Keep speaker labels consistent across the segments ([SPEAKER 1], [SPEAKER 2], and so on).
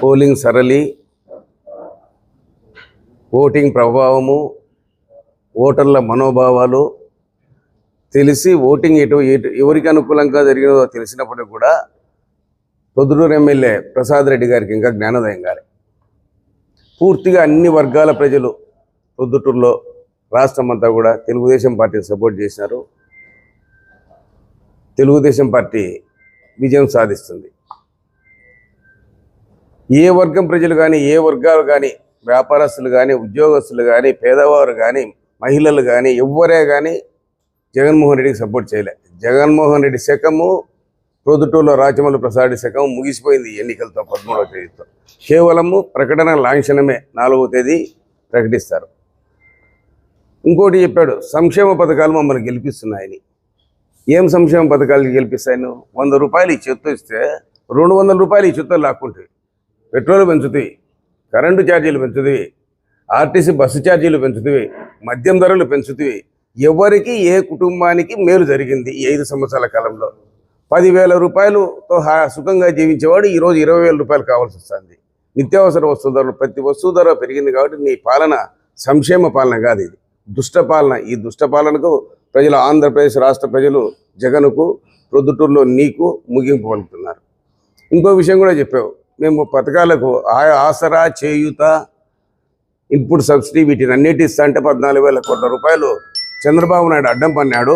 [SPEAKER 1] Polling సరళి voting ప్రభావము ఓటర్ల మనోభావాలు తెలిసి ఓటింగ్ ఎటు ఎటు ఎవరికి అనుకూలంగా జరిగినదో తెలిసినప్పటికీ కూడా పొద్దుటూరు ఎమ్మెల్యే ప్రసాద్ రెడ్డి గారికి ఇంకా జ్ఞానోదయం గారి పూర్తిగా అన్ని వర్గాల ప్రజలు పొద్దుటూరులో రాష్ట్రం అంతా కూడా తెలుగుదేశం పార్టీని సపోర్ట్ చేసినారు. తెలుగుదేశం పార్టీ విజయం సాధిస్తుంది. ఏ వర్గం ప్రజలు కానీ ఏ వర్గాలు కానీ వ్యాపారస్తులు కానీ ఉద్యోగస్తులు కానీ పేదవారు కానీ మహిళలు కానీ ఎవ్వరే కానీ జగన్మోహన్ రెడ్డికి సపోర్ట్ చేయలే. జగన్మోహన్ రెడ్డి శకము ప్రొద్దుటూరులో రాజమౌళి ప్రసాద్ శకం ముగిసిపోయింది ఎన్నికలతో పదమూడవ తేదీతో. కేవలము ప్రకటన లాంఛనమే నాలుగవ తేదీ ప్రకటిస్తారు. ఇంకోటి చెప్పాడు సంక్షేమ పథకాలు మమ్మల్ని గెలిపిస్తున్నాయని. ఏం సంక్షేమ పథకాలు గెలిపిస్తాయి నువ్వు వంద రూపాయలు ఈ చెత్త ఇస్తే రెండు వందల రూపాయలు ఈ చెత్త లాక్కుంటాయి పెట్రోల్ పెంచుతాయి కరెంటు ఛార్జీలు పెంచుతాయి ఆర్టీసీ బస్సు ఛార్జీలు పెంచుతాయి మద్యం ధరలు పెంచుతాయి ఎవరికి ఏ కుటుంబానికి మేలు జరిగింది ఈ ఐదు సంవత్సరాల కాలంలో? పదివేల రూపాయలతో హా సుఖంగా జీవించేవాడు ఈరోజు ఇరవై వేల రూపాయలు కావాల్సి వస్తుంది. నిత్యావసర వస్తువుల ధరలు ప్రతి వస్తువు ధర పెరిగింది కాబట్టి నీ పాలన సంక్షేమ పాలన కాదు ఇది. దుష్ట పాలన ఈ దుష్ట పాలనకు ప్రజలు ఆంధ్రప్రదేశ్ రాష్ట్ర ప్రజలు జగన్కు ప్రొద్దుటూరులో నీకు ముగింపు పలుకుతున్నారు. ఇంకో విషయం కూడా చెప్పావు. మేము పథకాలకు ఆ- ఆసరా చేయూత ఇన్పుట్ సబ్సిడీ వీటిని అన్నిటి ఇస్తా అంటే పద్నాలుగు వేల కోట్ల రూపాయలు చంద్రబాబు నాయుడు అడ్డం పన్నాడు.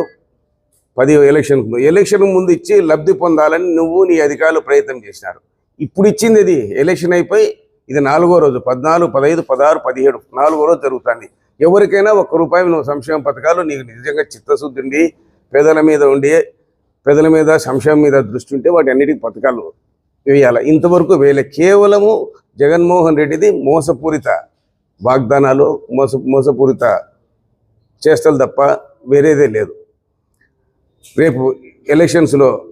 [SPEAKER 1] పది ఎలక్షన్ ఎలక్షన్ ముందు ఇచ్చి లబ్ధి పొందాలని నువ్వు నీ అధికారులు ప్రయత్నం చేసినారు. ఇప్పుడు ఇచ్చింది ఇది. ఎలక్షన్ అయిపోయి ఇది నాలుగో రోజు పద్నాలుగు పదహైదు పదహారు పదిహేడు నాలుగో రోజు జరుగుతుంది. ఎవరికైనా ఒక్క రూపాయి నువ్వు సంక్షేమ పథకాలు నీకు నిజంగా చిత్తశుద్ధి ఉండి పేదల మీద ఉండి పేదల మీద సంక్షేమం మీద దృష్టి ఉంటే వాటి అన్నిటికీ పథకాలు వేయాలి. ఇంతవరకు వేయలే. కేవలము జగన్మోహన్ రెడ్డిది మోసపూరిత వాగ్దానాలు మోస మోసపూరిత చేష్టలు తప్ప వేరేదే లేదు. రేపు ఎలక్షన్స్లో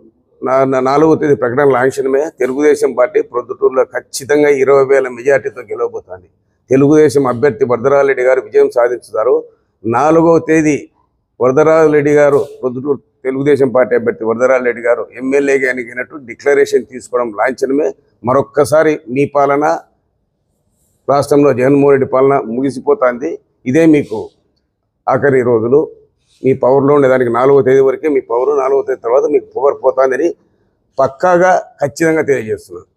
[SPEAKER 1] నా నాలుగో తేదీ ప్రకటన లాంఛనమే. తెలుగుదేశం పార్టీ ప్రొద్దుటూరులో ఖచ్చితంగా ఇరవై వేల మెజార్టీతో గెలవబోతోంది. తెలుగుదేశం అభ్యర్థి భద్రారెడ్డి గారు విజయం సాధించుతారు. నాలుగవ తేదీ వరదరాజరెడ్డి గారు ప్రొద్దుటూరు తెలుగుదేశం పార్టీ అభ్యర్థి వరదరాజరెడ్డి గారు ఎమ్మెల్యేగా ఎన్నికైనట్టు డిక్లరేషన్ తీసుకోవడం లాంఛనమే. మరొక్కసారి మీ పాలన రాష్ట్రంలో జగన్మోహన్ రెడ్డి పాలన ముగిసిపోతుంది. ఇదే మీకు ఆఖరి రోజులు. మీ పవర్లో ఉండేదానికి నాలుగో తేదీ వరకే మీ పవర్ నాలుగో తేదీ తర్వాత మీకు పవర్ పోతుందని పక్కాగా ఖచ్చితంగా తెలియజేస్తున్నాను.